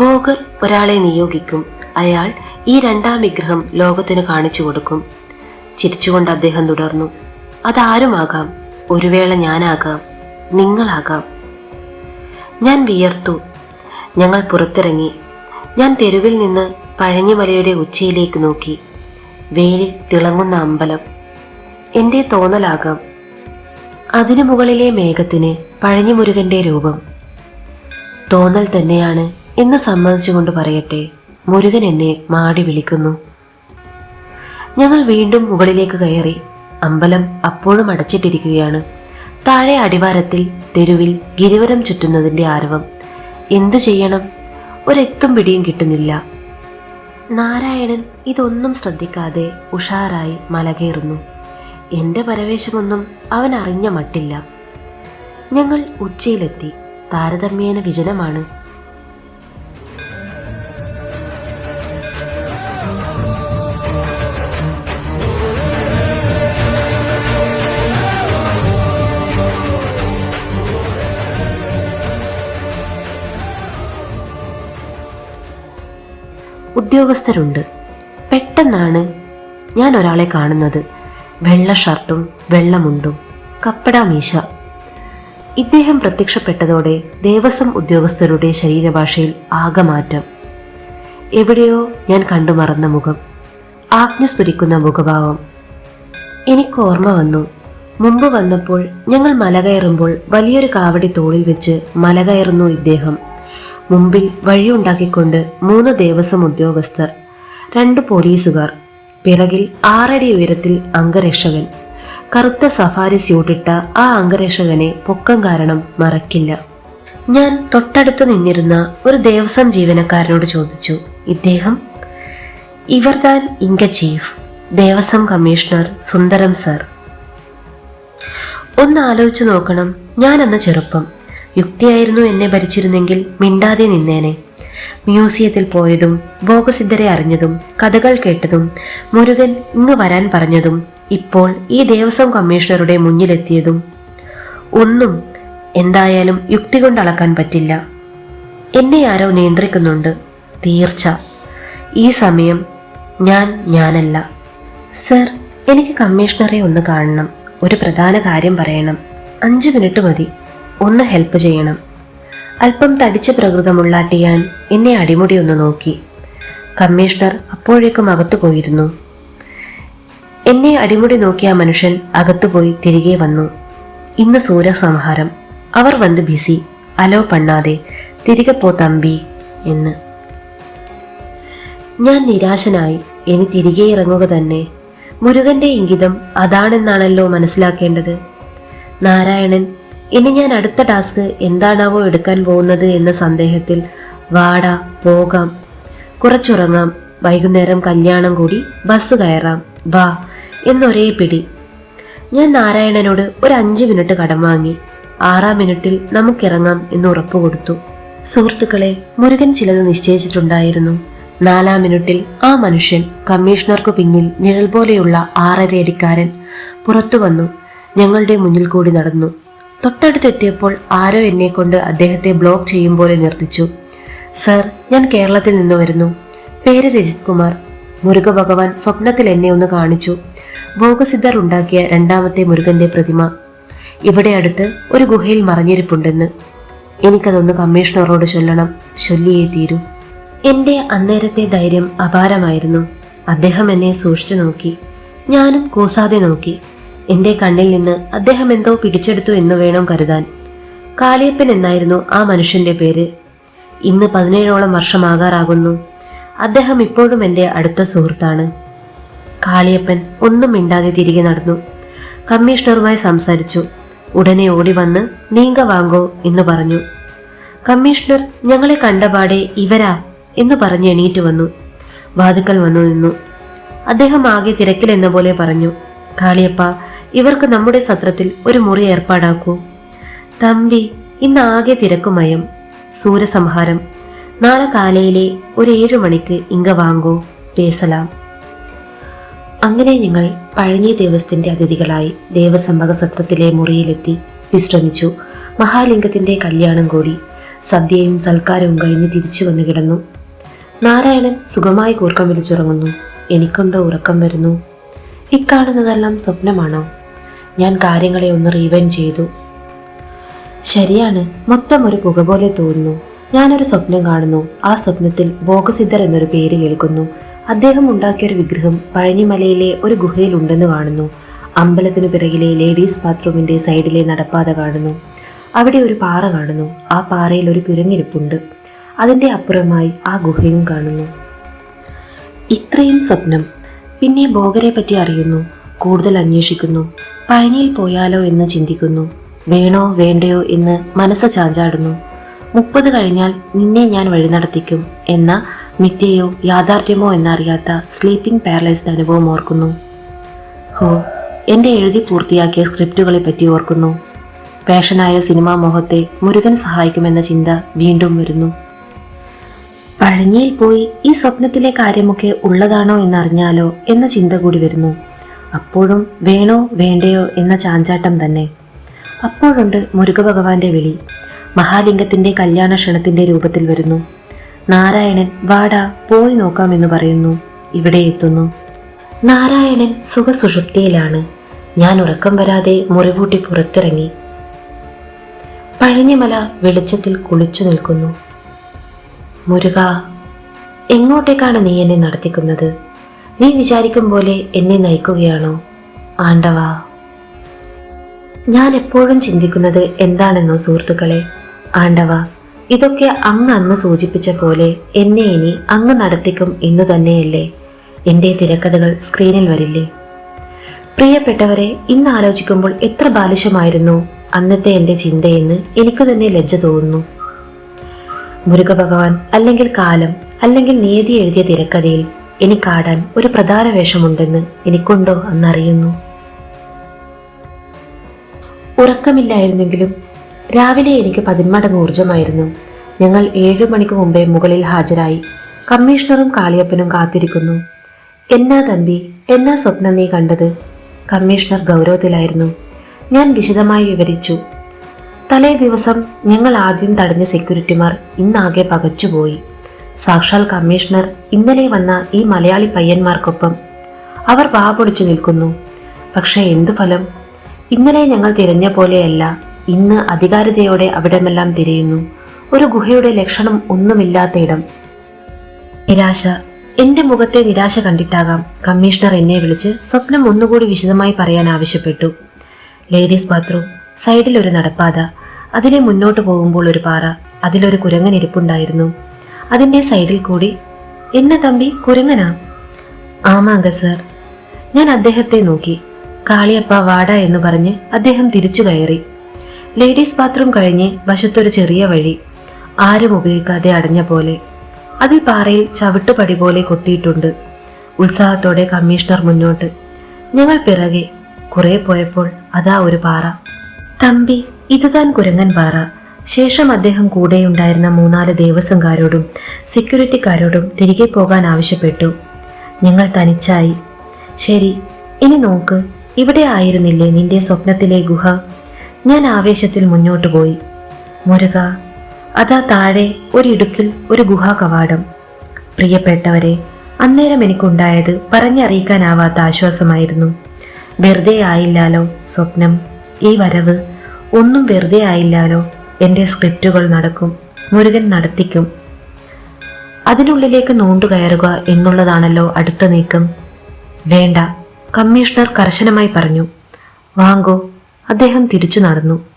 ഭോഗർ ഒരാളെ നിയോഗിക്കും. അയാൾ ഈ രണ്ടാം വിഗ്രഹം ലോകത്തിന് കാണിച്ചു കൊടുക്കും. ചിരിച്ചുകൊണ്ട് അദ്ദേഹം തുടർന്നു. അതാരുമാകാം? ഒരു വേള ഞാനാകാം. നിങ്ങളാകാം. ഞാൻ വിയർത്തു. ഞങ്ങൾ പുറത്തിറങ്ങി. ഞാൻ തെരുവിൽ നിന്ന് പഴഞ്ഞിമലയുടെ ഉച്ചയിലേക്ക് നോക്കി. വെയിലിൽ തിളങ്ങുന്ന അമ്പലം. എന്റെ തോന്നലാകാം. അതിനു മുകളിലെ മേഘത്തിന് പഴഞ്ഞിമുരുകന്റെ രൂപം. തോന്നൽ തന്നെയാണ് എന്ന് സമ്മതിച്ചുകൊണ്ട് പറയട്ടെ മുരുകൻ എന്നെ മാടി വിളിക്കുന്നു. ഞങ്ങൾ വീണ്ടും മുകളിലേക്ക് കയറി അമ്പലം അപ്പോഴും അടച്ചിട്ടിരിക്കുകയാണ്. താഴെ അടിവാരത്തിൽ തെരുവിൽ ഗിരിവരം ചുറ്റുന്നതിന്റെ ആരവം. എന്തു ചെയ്യണം? ഒരെത്തും പിടിയും കിട്ടുന്നില്ല. നാരായണൻ ഇതൊന്നും ശ്രദ്ധിക്കാതെ ഉഷാറായി മലകേറുന്നു എന്റെ പരവേശമൊന്നും അവൻ അറിഞ്ഞ മട്ടില്ല. ഞങ്ങൾ ഉച്ചയിലെത്തി. താരതമ്യേന വിജനമാണ്. ഉദ്യോഗസ്ഥരുണ്ട്. പെട്ടെന്നാണ് ഞാൻ ഒരാളെ കാണുന്നത്. വെള്ള ഷർട്ടും വെള്ളമുണ്ടും കപ്പട മീശ. ഇദ്ദേഹം പ്രത്യക്ഷപ്പെട്ടതോടെ ദേവസ്വം ഉദ്യോഗസ്ഥരുടെ ശരീരഭാഷയിൽ ആകമാറ്റം. എവിടെയോ ഞാൻ കണ്ടു മറന്ന മുഖം ആജ്ഞസ്ഫുരിക്കുന്ന മുഖഭാവം. എനിക്ക് ഓർമ്മ വന്നു. മുമ്പ് വന്നപ്പോൾ ഞങ്ങൾ മല കയറുമ്പോൾ വലിയൊരു കാവടി തോളിൽ വെച്ച് മല കയറുന്നു ഇദ്ദേഹം. മുമ്പിൽ വഴിയുണ്ടാക്കിക്കൊണ്ട് മൂന്ന് ദേവസ്വം ഉദ്യോഗസ്ഥർ രണ്ട് പോലീസുകാർ പിറകിൽ ആറടി ഉയരത്തിൽ അംഗരക്ഷകൻ കറുത്ത സഫാരി സ്യൂട്ടിട്ട ആ അംഗരക്ഷകനെ പൊക്കം കാരണം മറക്കില്ല. ഞാൻ തൊട്ടടുത്ത് നിന്നിരുന്ന ഒരു ദേവസ്വം ജീവനക്കാരനോട് ചോദിച്ചു ഇദ്ദേഹം? ഇവർ താൻ ഇങ്ക chief Devaswom commissioner Sundaram sir. ഒന്ന് ആലോചിച്ചു നോക്കണം ഞാൻ അന്ന് ചെറുപ്പം. യുക്തിയായിരുന്നു എന്നെ ഭരിച്ചിരുന്നെങ്കിൽ മിണ്ടാതെ നിന്നേനെ. മ്യൂസിയത്തിൽ പോയതും ഭോഗസിദ്ധരെ അറിഞ്ഞതും കഥകൾ കേട്ടതും മുരുകൻ ഇങ്ങ് വരാൻ പറഞ്ഞതും ഇപ്പോൾ ഈ ദേവസ്വം കമ്മീഷണറുടെ മുന്നിലെത്തിയതും. ഒന്നും എന്തായാലും യുക്തി കൊണ്ട് അളക്കാൻ പറ്റില്ല. എന്നെ ആരോ നിയന്ത്രിക്കുന്നുണ്ട്. തീർച്ച. ഈ സമയം ഞാൻ ഞാനല്ല. സർ എനിക്ക് കമ്മീഷണറെ ഒന്ന് കാണണം. ഒരു പ്രധാന കാര്യം പറയണം. അഞ്ച് മിനിറ്റ് മതി. ഒന്ന് ഹെൽപ്പ് ചെയ്യണം. അല്പം തടിച്ച പ്രകൃതമുള്ള ടിയാൻ എന്നെ അടിമുടി ഒന്ന് നോക്കി. കമ്മീഷണർ അപ്പോഴേക്കും അകത്തു പോയിരുന്നു. എന്നെ അടിമുടി നോക്കിയ മനുഷ്യൻ അകത്തുപോയി തിരികെ വന്നു. ഇന്ന് സൂര്യസംഹാരം അവർ വന്ന് ബിസി അലോ പണ്ണാതെ തിരികെ പോ തമ്പി എന്ന്. ഞാൻ നിരാശനായി. ഇനി തിരികെ ഇറങ്ങുക തന്നെ. മുരുകന്റെ ഇംഗിതം അതാണെന്നാണല്ലോ മനസ്സിലാക്കേണ്ടത്. നാരായണൻ ഇനി ഞാൻ അടുത്ത ടാസ്ക് എന്താണാവോ എടുക്കാൻ പോകുന്നത് എന്ന സന്ദേഹത്തിൽ വാടാ പോകാം. കുറച്ചുറങ്ങാം. വൈകുന്നേരം കല്യാണം കൂടി ബസ് കയറാം. വാ എന്നൊരേ പിടി. ഞാൻ നാരായണനോട് ഒരു അഞ്ച് മിനിറ്റ് കടം വാങ്ങി. ആറാം മിനിറ്റിൽ നമുക്കിറങ്ങാം എന്ന് ഉറപ്പു കൊടുത്തു. സുഹൃത്തുക്കളെ മുരുകൻ ചിലത് നിശ്ചയിച്ചിട്ടുണ്ടായിരുന്നു. നാലാം മിനിറ്റിൽ ആ മനുഷ്യൻ കമ്മീഷണർക്കു പിന്നിൽ നിഴൽ പോലെയുള്ള ആറരയടിക്കാരൻ പുറത്തു വന്നു. ഞങ്ങളുടെ മുന്നിൽ കൂടി നടന്നു. തൊട്ടടുത്തെത്തിയപ്പോൾ ആരോ എന്നെ കൊണ്ട് അദ്ദേഹത്തെ ബ്ലോക്ക് ചെയ്യും പോലെ നിർത്തിച്ചു. സർ ഞാൻ കേരളത്തിൽ നിന്ന് വരുന്നു. പേര് രജിത് കുമാർ. മുരുക ഭഗവാൻ സ്വപ്നത്തിൽ എന്നെ ഒന്ന് കാണിച്ചു. ഭോഗസിദ്ധർ ഉണ്ടാക്കിയ രണ്ടാമത്തെ മുരുകന്റെ പ്രതിമ. ഇവിടെ അടുത്ത് ഒരു ഗുഹയിൽ മറഞ്ഞിരിപ്പുണ്ടെന്ന്. എനിക്കതൊന്ന് കമ്മീഷണറോട് ചൊല്ലണം. ചൊല്ലിയേ തീരൂ. എന്റെ അന്നേരത്തെ ധൈര്യം അപാരമായിരുന്നു. അദ്ദേഹം എന്നെ സൂക്ഷിച്ചു നോക്കി. ഞാനും കൂസാതെ നോക്കി. എന്റെ കണ്ണിൽ നിന്ന് അദ്ദേഹം എന്തോ പിടിച്ചെടുത്തു എന്ന് വേണം കരുതാൻ. കാളിയപ്പൻ എന്നായിരുന്നു ആ മനുഷ്യന്റെ പേര്. ഇന്ന് പതിനേഴോളം വർഷമാകാറാകുന്നു. അദ്ദേഹം ഇപ്പോഴും എന്റെ അടുത്ത സുഹൃത്താണ്. കാളിയപ്പൻ ഒന്നും മിണ്ടാതെ തിരികെ നടന്നു. കമ്മീഷണറുമായി സംസാരിച്ചു. ഉടനെ ഓടി വന്ന് നീങ്ക വാങ്ങോ എന്ന് പറഞ്ഞു. കമ്മീഷണർ ഞങ്ങളെ കണ്ടപാടെ ഇവരാ എന്ന് പറഞ്ഞ് എണീറ്റ് വന്നു. വാതുക്കൽ വന്നു നിന്നു. അദ്ദേഹം ആകെ തിരക്കിലെന്ന പോലെ പറഞ്ഞു. കാളിയപ്പ ഇവർക്ക് നമ്മുടെ സത്രത്തിൽ ഒരു മുറി ഏർപ്പാടാക്കൂ. തമ്പി ഇന്ന് ആകെ തിരക്കുമയം സൂര്യസംഹാരം നാളെ കാലയിലെ ഒരു ഏഴു മണിക്ക് ഇങ്ക വാങ്ങൂ. പേസലാം. അങ്ങനെ ഞങ്ങൾ പഴഞ്ഞി ദേവസ്ഥത്തിന്റെ അതിഥികളായി ദേവസംഭക സത്രത്തിലെ മുറിയിലെത്തി വിശ്രമിച്ചു. മഹാലിംഗത്തിന്റെ കല്യാണം കൂടി സദ്യയും സൽക്കാരവും കഴിഞ്ഞ് തിരിച്ചു വന്ന് കിടന്നു. നാരായണൻ സുഖമായി കൂർക്കം വിളിച്ചുറങ്ങുന്നു എനിക്കുണ്ടോ ഉറക്കം വരുന്നു? ഇക്കാണുന്നതെല്ലാം സ്വപ്നമാണോ? ഞാൻ കാര്യങ്ങളെ ഒന്ന് റീവൈൻ ചെയ്തു. ശരിയാണ് മൊത്തം ഒരു പുക പോലെ തോന്നുന്നു. ഞാനൊരു സ്വപ്നം കാണുന്നു. ആ സ്വപ്നത്തിൽ ഭോഗസിദ്ധർ എന്നൊരു പേര് കേൾക്കുന്നു. അദ്ദേഹം ഉണ്ടാക്കിയ ഒരു വിഗ്രഹം പഴനിമലയിലെ ഒരു ഗുഹയിൽ ഉണ്ടെന്ന് കാണുന്നു. അമ്പലത്തിനു പിറകിലെ ലേഡീസ് ബാത്റൂമിന്റെ സൈഡിലെ നടപ്പാത കാണുന്നു. അവിടെ ഒരു പാറ കാണുന്നു. ആ പാറയിൽ ഒരു കുരങ്ങിരിപ്പുണ്ട്. അതിന്റെ അപ്പുറമായി ആ ഗുഹയും കാണുന്നു. ഇത്രയും സ്വപ്നം. പിന്നെ ഭോഗരെ പറ്റി അറിയുന്നു. കൂടുതൽ അന്വേഷിക്കുന്നു. പഴനിയിൽ പോയാലോ എന്ന് ചിന്തിക്കുന്നു. വേണോ വേണ്ടയോ എന്ന് മനസ്സ് ചാഞ്ചാടുന്നു. മുപ്പത് കഴിഞ്ഞാൽ നിന്നെ ഞാൻ വഴി നടത്തിക്കും എന്ന മിഥ്യയോ യാഥാർത്ഥ്യമോ എന്നറിയാത്ത സ്ലീപ്പിംഗ് പാരലൈസ് അനുഭവം ഓർക്കുന്നു. ഹോ എന്റെ എഴുതി പൂർത്തിയാക്കിയ സ്ക്രിപ്റ്റുകളെ പറ്റി ഓർക്കുന്നു. പാഷനായ സിനിമാ മോഹത്തെ മുരുകൻ സഹായിക്കുമെന്ന ചിന്ത വീണ്ടും വരുന്നു. പഴഞ്ഞിയിൽ പോയി ഈ സ്വപ്നത്തിലെ കാര്യമൊക്കെ ഉള്ളതാണോ എന്നറിഞ്ഞാലോ എന്ന ചിന്ത കൂടി വരുന്നു. അപ്പോഴും വേണോ വേണ്ടയോ എന്ന ചാഞ്ചാട്ടം തന്നെ. അപ്പോഴുണ്ട് മുരുക ഭഗവാന്റെ വിളി. മഹാലിംഗത്തിന്റെ കല്യാണ ക്ഷണത്തിന്റെ രൂപത്തിൽ വരുന്നു. നാരായണൻ വാടാ പോയി നോക്കാമെന്ന് പറയുന്നു. ഇവിടെ എത്തുന്നു. നാരായണൻ സുഖസുഷുപ്തിയിലാണ്. ഞാൻ ഉറക്കം വരാതെ മുറിവൂട്ടി പുറത്തിറങ്ങി. പഴഞ്ഞമല വെളിച്ചത്തിൽ കുളിച്ചു നിൽക്കുന്നു. മുരുക എങ്ങോട്ടേക്കാണ് നീ എന്നെ നടത്തിക്കുന്നത്? നീ വിചാരിക്കും പോലെ എന്നെ നയിക്കുകയാണോ? ആണ്ടവ. ഞാൻ എപ്പോഴും ചിന്തിക്കുന്നത് എന്താണെന്നോ സുഹൃത്തുക്കളെ. ആണ്ടവ ഇതൊക്കെ അങ്ങ് അന്ന് സൂചിപ്പിച്ച പോലെ എന്നെ ഇനി അങ്ങ് നടത്തിക്കും ഇന്നു തന്നെയല്ലേ എന്റെ തിരക്കഥകൾ സ്ക്രീനിൽ വരില്ലേ? പ്രിയപ്പെട്ടവരെ ഇന്ന് ആലോചിക്കുമ്പോൾ എത്ര ബാലിശമായിരുന്നു അന്നത്തെ എന്റെ ചിന്തയെന്ന് എനിക്ക് തന്നെ ലജ്ജ തോന്നുന്നു. മുരുക ഭഗവാൻ അല്ലെങ്കിൽ കാലം അല്ലെങ്കിൽ നീതി എഴുതിയ തിരക്കഥയിൽ എനിക്കാടാൻ ഒരു പ്രധാന വേഷമുണ്ടെന്ന് എനിക്കുണ്ടോ അന്നറിയുന്നു ഉറക്കമില്ലായിരുന്നെങ്കിലും രാവിലെ എനിക്ക് പതിന്മടങ്ങ് ഊർജമായിരുന്നു ഞങ്ങൾ ഏഴു മണിക്ക് മുമ്പേ മുകളിൽ ഹാജരായി കമ്മീഷണറും കാളിയപ്പനും കാത്തിരിക്കുന്നു. എന്നാ തമ്പി എന്നാ സ്വപ്നം നീ കണ്ടത്? കമ്മീഷണർ ഗൗരവത്തിലായിരുന്നു. ഞാൻ വിശദമായി വിവരിച്ചു. തലേ ദിവസം ഞങ്ങൾ ആദ്യം തടഞ്ഞ സെക്യൂരിറ്റിമാർ ഇന്നാകെ പകച്ചുപോയി. സാക്ഷാൽ കമ്മീഷണർ ഇന്നലെ വന്ന ഈ മലയാളി പയ്യന്മാർക്കൊപ്പം അവർ വാ പൊളിച്ചു നിൽക്കുന്നു. പക്ഷേ എന്തു ഫലം? ഇന്നലെ ഞങ്ങൾ തിരഞ്ഞ പോലെയല്ല ഇന്ന് അധികാരിതയോടെ അവിടമെല്ലാം തിരയുന്നു. ഒരു ഗുഹയുടെ ലക്ഷണം ഒന്നുമില്ലാത്ത ഇടം. നിരാശ. എന്റെ മുഖത്തെ നിരാശ കണ്ടിട്ടാകാം കമ്മീഷണർ എന്നെ വിളിച്ച് സ്വപ്നം ഒന്നുകൂടി വിശദമായി പറയാൻ ആവശ്യപ്പെട്ടു. ലേഡീസ് ബാത്റൂം സൈഡിൽ ഒരു നടപ്പാത അതിലെ മുന്നോട്ട് പോകുമ്പോൾ ഒരു പാറ അതിലൊരു കുരങ്ങൻ അതിന്റെ സൈഡിൽ കൂടി എന്ന തമ്പി കുരങ്ങനാ? ആമാങ്ക സർ. ഞാൻ അദ്ദേഹത്തെ നോക്കി. കാളിയപ്പ വാട എന്ന് പറഞ്ഞ് അദ്ദേഹം തിരിച്ചു കയറി. ലേഡീസ് ബാത്റൂം കഴിഞ്ഞ് വശത്തൊരു ചെറിയ വഴി. ആരും ഉപയോഗിക്കാതെ അടഞ്ഞ പോലെ. അതിൽ പാറയിൽ ചവിട്ടുപടി പോലെ കൊത്തിയിട്ടുണ്ട്. ഉത്സാഹത്തോടെ കമ്മീഷണർ മുന്നോട്ട്. ഞങ്ങൾ പിറകെ കുറെ പോയപ്പോൾ അതാ ഒരു പാറ. തമ്പി ഇതുതാൻ കുരങ്ങൻ പാറ. ശേഷം അദ്ദേഹം കൂടെയുണ്ടായിരുന്ന മൂന്നാൽ ദേവസ്വംകാരോടും സെക്യൂരിറ്റിക്കാരോടും തിരികെ പോകാൻ ആവശ്യപ്പെട്ടു. ഞങ്ങൾ തനിച്ചായി. ശരി ഇനി നോക്ക് ഇവിടെ ആയിരുന്നില്ലേ നിന്റെ സ്വപ്നത്തിലെ ഗുഹ? ഞാൻ ആവേശത്തിൽ മുന്നോട്ടു പോയി. മുരുക അതാ താഴെ ഒരിടുക്കിൽ ഒരു ഗുഹാ കവാടം. പ്രിയപ്പെട്ടവരെ അന്നേരം എനിക്കുണ്ടായത് പറഞ്ഞറിയിക്കാനാവാത്ത ആശ്വാസമായിരുന്നു. വെറുതെ ആയില്ലാലോ സ്വപ്നം? ഈ വരവ്? ഒന്നും വെറുതെ ആയില്ലാലോ? എന്റെ സ്ക്രിപ്റ്റുകൾ നടക്കും മുരുകൻ നടത്തിക്കും. അതിനുള്ളിലേക്ക് നോണ്ടുകയറുക എന്നുള്ളതാണല്ലോ അടുത്ത നീക്കം. വേണ്ട കമ്മീഷണർ കർശനമായി പറഞ്ഞു വാങ്കോ അദ്ദേഹം തിരിച്ചു നടന്നു.